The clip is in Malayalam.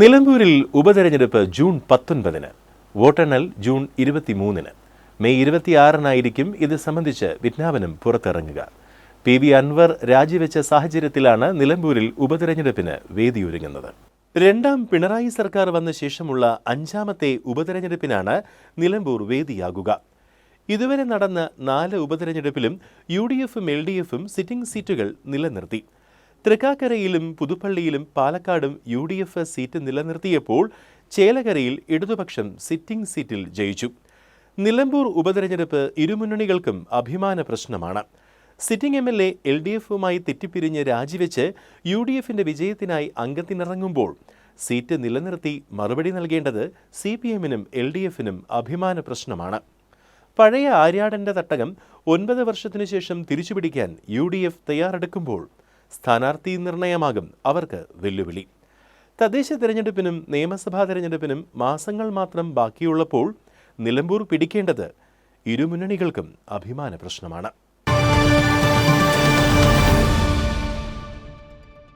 നിലമ്പൂരിൽ ഉപതെരഞ്ഞെടുപ്പ് ജൂൺ പത്തൊൻപതിന് വോട്ടെണ്ണൽ ജൂൺ ഇരുപത്തിമൂന്നിന്. മെയ് ഇരുപത്തിയാറിനായിരിക്കും ഇത് സംബന്ധിച്ച് വിജ്ഞാപനം പുറത്തിറങ്ങുക. പി വി അൻവർ രാജിവെച്ച സാഹചര്യത്തിലാണ് നിലമ്പൂരിൽ ഉപതെരഞ്ഞെടുപ്പിന് വേദിയൊരുങ്ങുന്നത്. രണ്ടാം പിണറായി സർക്കാർ വന്ന ശേഷമുള്ള അഞ്ചാമത്തെ ഉപതെരഞ്ഞെടുപ്പിനാണ് നിലമ്പൂർ വേദിയാകുക. ഇതുവരെ നടന്ന നാല് ഉപതെരഞ്ഞെടുപ്പിലും യു ഡി എഫും എൽ ഡി എഫും സിറ്റിംഗ് സീറ്റുകൾ നിലനിർത്തി. തൃക്കാക്കരയിലും പുതുപ്പള്ളിയിലും പാലക്കാടും യു ഡി എഫ് സീറ്റ് നിലനിർത്തിയപ്പോൾ ചേലകരയിൽ ഇടതുപക്ഷം സിറ്റിംഗ് സീറ്റിൽ ജയിച്ചു. നിലമ്പൂർ ഉപതെരഞ്ഞെടുപ്പ് ഇരുമുന്നണികൾക്കും അഭിമാന പ്രശ്നമാണ്. Sitting M L A L D എഫുമായി തെറ്റിപ്പിരിഞ്ഞ് രാജിവെച്ച് യു ഡി എഫിന്റെ വിജയത്തിനായി അംഗത്തിനിറങ്ങുമ്പോൾ സീറ്റ് നിലനിർത്തി മറുപടി നൽകേണ്ടത് സി പി എമ്മിനും എൽ ഡി എഫിനും അഭിമാന പ്രശ്നമാണ്. പഴയ ആര്യാടന്റെ തട്ടകം ഒൻപത് വർഷത്തിനു ശേഷം തിരിച്ചുപിടിക്കാൻ യു ഡി എഫ് തയ്യാറെടുക്കുമ്പോൾ സ്ഥാനാർത്ഥി നിർണയമാകും അവർക്ക് വെല്ലുവിളി. തദ്ദേശ തിരഞ്ഞെടുപ്പിനും നിയമസഭാ തിരഞ്ഞെടുപ്പിനും മാസങ്ങൾ മാത്രം ബാക്കിയുള്ളപ്പോൾ നിലമ്പൂർ പിടിക്കേണ്ടത് ഇരുമുന്നണികൾക്കും അഭിമാന പ്രശ്നമാണ്